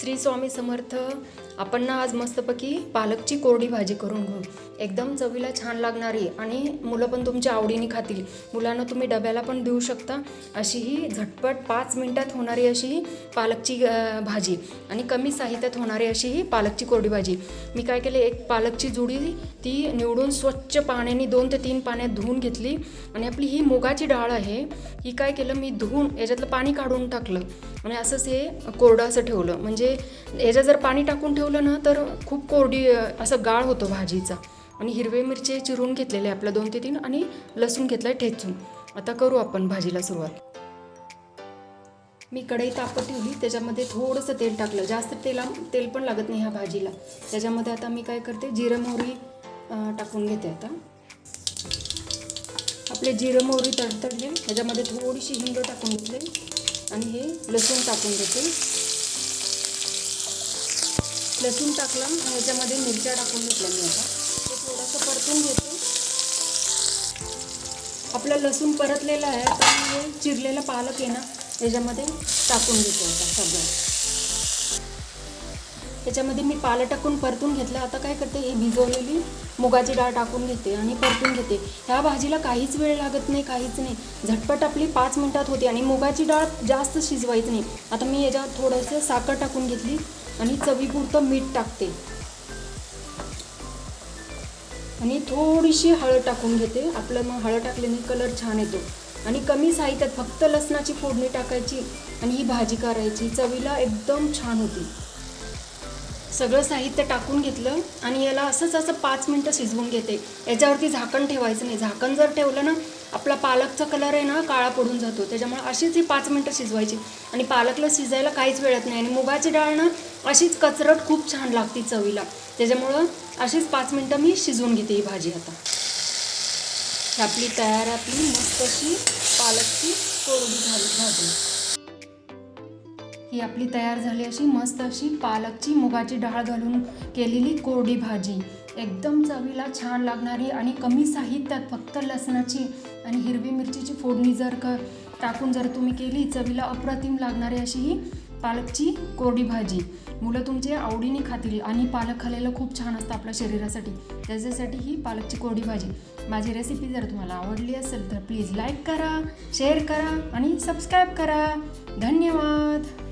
श्री स्वामी समर्थ आपण ना आज मस्तपैकी पालकची कोरडी भाजी करून घेऊ. एकदम चवीला छान लागणारी आणि मुलं पण तुमच्या आवडीने खातील. मुलांना तुम्ही डब्याला पण देऊ शकता. अशी ही झटपट पाच मिनटात होणारी अशी ही पालकची भाजी आणि कमी साहित्यात होणारी अशी ही पालकची कोरडी भाजी. मी काय केले एक पालकची जुडी ती निवडून स्वच्छ पाण्याने दोन ते तीन पाण्यात धुवून घेतली आणि आपली ही मुगाची डाळ आहे ही काय केलं मी धुवून याच्यातलं पाणी काढून टाकलं आणि असंच हे कोरडं असं ठेवलं. म्हणजे याच्यात जर पाणी टाकून ठेवलं ना तर खूप कोरडी असं गाळ होतो भाजीचा. आणि हिरवे मिरचे चिरून घेतलेले आपलं दोन ते तीन आणि लसूण घेतलं आहे ठेचून. आता करू आपण भाजीला सुरुवात. मी कढई तापत ठेवली त्याच्यामध्ये थोडंसं तेल टाकलं. जास्त तेला तेल पण लागत नाही ह्या भाजीला. त्याच्यामध्ये आता मी काय करते जिरं मोहरी टाकून घेते आता. आपले जिरं मोहरी तडतडले त्याच्यामध्ये थोडीशी हिंग टाकून घेतले. आणि हे लसूण टाकून घेते. लसूण टाकलं ह्याच्यामध्ये मिरच्या टाकून घेतल्या मी आता. ते थोडंसं परतून घेते. आपलं लसूण परतलेलं आहे तर चिरलेलं पालक आहे ना याच्यामध्ये टाकून घेते आता सगळं. त्याच्यामध्ये मी पालं टाकून परतून घेतलं. आता काय करते ही भिजवलेली मुगाची डाळ टाकून घेते आणि परतून घेते. ह्या भाजीला काहीच वेळ लागत नाही काहीच नाही. झटपट आपली पाच मिनटात होते आणि मुगाची डाळ जास्त शिजवायची नाही. आता मी याच्यात थोडंसं साखर टाकून घेतली. आणि चवीपुरतं मीठ टाकते. आणि थोडीशी हळद टाकून घेते. आपलं मग हळद टाकल्याने कलर छान येतो. आणि कमी साहित्यात फक्त लसणाची फोडणी टाकायची आणि ही भाजी करायची. चवीला एकदम छान होती. सगळं साहित्य टाकून घेतलं आणि याला असंच असं पाच मिनटं शिजवून घेते. याच्यावरती झाकण ठेवायचं नाही. झाकण जर ठेवलं ना आपला पालकचा कलर आहे ना काळा पडून जातो. त्याच्यामुळे अशीच ही पाच मिनटं शिजवायची. आणि पालकला शिजायला काहीच वेळत नाही. आणि मुगाची डाळ ना अशीच कचरट खूप छान लागते चवीला. त्याच्यामुळं अशीच पाच मिनटं मी शिजवून घेते ही भाजी आता. ही आपली तयार आपली मस्त अशी पालकची कोरडी झाली भाजी. ही आपली तयार झाली अशी मस्त अशी पालकची मुगाची डाळ घालून केलेली कोरडी भाजी. एकदम चवीला छान लागणारी आणि कमी साहित्यात फक्त लसणाची आणि हिरवी मिरचीची फोडणी जर का टाकून जर तुम्ही केली चवीला अप्रतिम लागणारी अशी ही पालकची कोरडी भाजी. मुलं तुमचे आवडीने खातील आणि पालक खाल्लेलं खूप छान असतं आपल्या शरीरासाठी. त्याच्यासाठी ही पालकची कोरडी भाजी. माझी रेसिपी जर तुम्हाला आवडली असेल तर प्लीज लाईक करा शेअर करा आणि सबस्क्राईब करा. धन्यवाद.